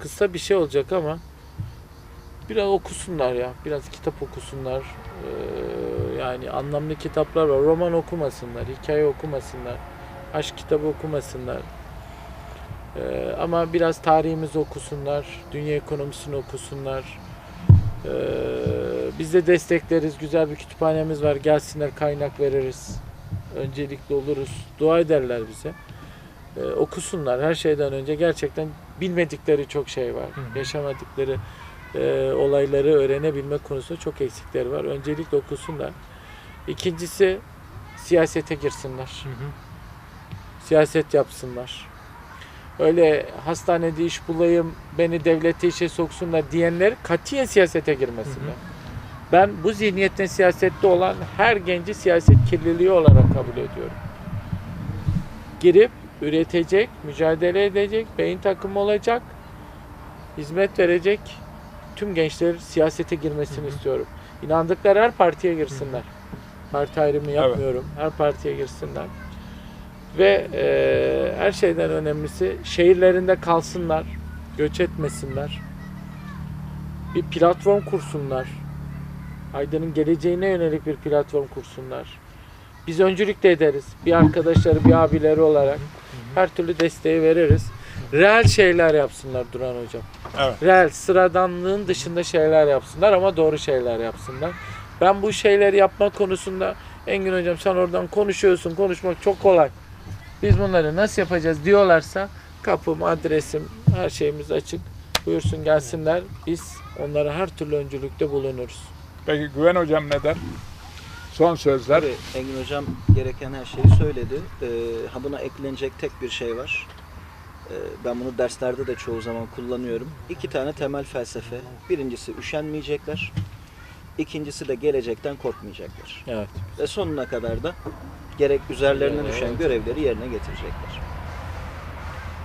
kısa bir şey olacak ama biraz okusunlar ya. Biraz kitap okusunlar. Ee, yani anlamlı kitaplar var. Roman okumasınlar, hikaye okumasınlar, aşk kitabı okumasınlar. Ee, ama biraz tarihimizi okusunlar, dünya ekonomisini okusunlar. Ee, biz de destekleriz. Güzel bir kütüphanemiz var. Gelsinler kaynak veririz. Öncelikli oluruz. Dua ederler bize. Ee, okusunlar her şeyden önce. Gerçekten bilmedikleri çok şey var. Hı. Yaşamadıkları e, olayları öğrenebilme konusunda çok eksikleri var. Öncelikle okusunlar. İkincisi siyasete girsinler. Hı hı. Siyaset yapsınlar. Öyle hastanede iş bulayım, beni devlete işe soksunlar diyenler katiyen siyasete girmesinler. Hı hı. Ben bu zihniyetten siyasette olan her genci siyaset kirliliği olarak kabul ediyorum. Girip üretecek, mücadele edecek, beyin takımı olacak, hizmet verecek tüm gençler siyasete girmesini Hı hı. istiyorum. İnandıkları her partiye girsinler. Parti ayrımı yapmıyorum. Her partiye girsinler. Ve e, her şeyden önemlisi şehirlerinde kalsınlar, göç etmesinler. Bir platform kursunlar. Aydın'ın geleceğine yönelik bir platform kursunlar. Biz öncülük de ederiz. Bir arkadaşları, bir abileri olarak her türlü desteği veririz. Reel şeyler yapsınlar Duran Hocam. Evet. Reel, sıradanlığın dışında şeyler yapsınlar ama doğru şeyler yapsınlar. Ben bu şeyleri yapma konusunda Engin Hocam sen oradan konuşuyorsun, konuşmak çok kolay. Biz bunları nasıl yapacağız diyorlarsa kapım, adresim, her şeyimiz açık. Buyursun gelsinler. Biz onlara her türlü öncülükte bulunuruz. Peki Güven Hocam ne der? Son sözler. Tabii Engin Hocam gereken her şeyi söyledi. Ee, ha buna eklenecek tek bir şey var. Ee, ben bunu derslerde de çoğu zaman kullanıyorum. İki tane temel felsefe. Birincisi üşenmeyecekler. İkincisi de gelecekten korkmayacaklar. Evet. Ve sonuna kadar da gerek üzerlerine düşen Evet. görevleri yerine getirecekler.